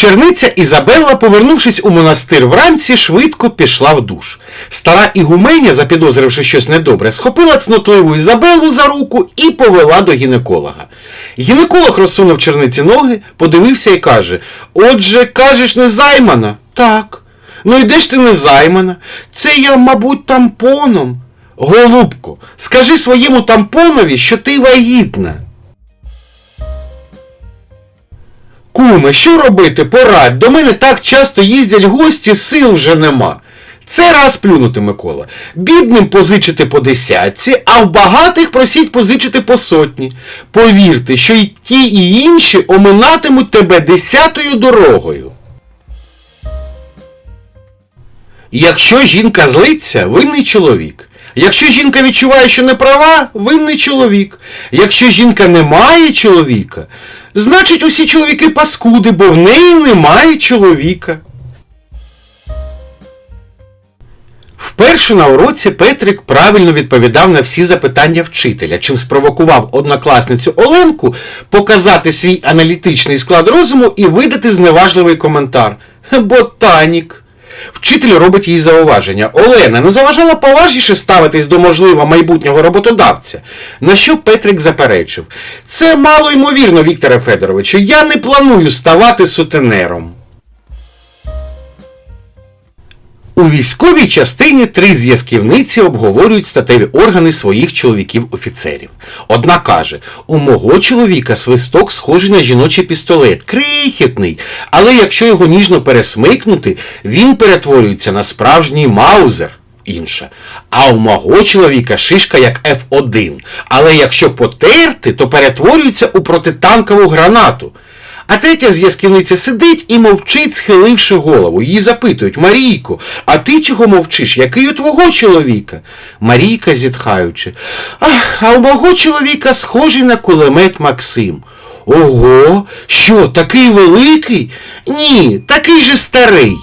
Черниця Ізабелла, повернувшись у монастир вранці, швидко пішла в душ. Стара ігуменя, запідозривши щось недобре, схопила цнотливу Ізабеллу за руку і повела до гінеколога. Гінеколог розсунув черниці ноги, подивився і каже: Отже, кажеш, не займана? Так. Ну і де ж ти не займана? Це я, мабуть, тампоном. Голубко, скажи своєму тампонові, що ти вагітна. Куме, що робити? Порадь. До мене так часто їздять гості, сил вже нема. Це раз плюнути, Микола. Бідним позичити по десятці, а в багатих просіть позичити по сотні. Повірте, що й ті, і інші оминатимуть тебе десятою дорогою. Якщо жінка злиться, винний чоловік. Якщо жінка відчуває, що не права, винний чоловік. Якщо жінка не має чоловіка, значить усі чоловіки паскуди, бо в неї немає чоловіка. Вперше на уроці Петрик правильно відповідав на всі запитання вчителя, чим спровокував однокласницю Оленку показати свій аналітичний склад розуму і видати зневажливий коментар. Ботанік. Вчитель робить їй зауваження. Олена не заважала поважніше ставитись до можливо майбутнього роботодавця. На що Петрик заперечив. Це мало ймовірно, Вікторе Федоровичу. Я не планую ставати сутенером. У військовій частині три зв'язківниці обговорюють статеві органи своїх чоловіків-офіцерів. Одна каже: у мого чоловіка свисток схожий на жіночий пістолет, крихітний, але якщо його ніжно пересмикнути, він перетворюється на справжній маузер. Інша. А у мого чоловіка шишка як F1, але якщо потерти, то перетворюється у протитанкову гранату. А третя зв'язківниця сидить і мовчить, схиливши голову. Її запитують, Марійко, а ти чого мовчиш? Який у твого чоловіка? Марійка, зітхаючи, ах, а у мого чоловіка схожий на кулемет Максим. Ого, що, такий великий? Ні, такий же старий.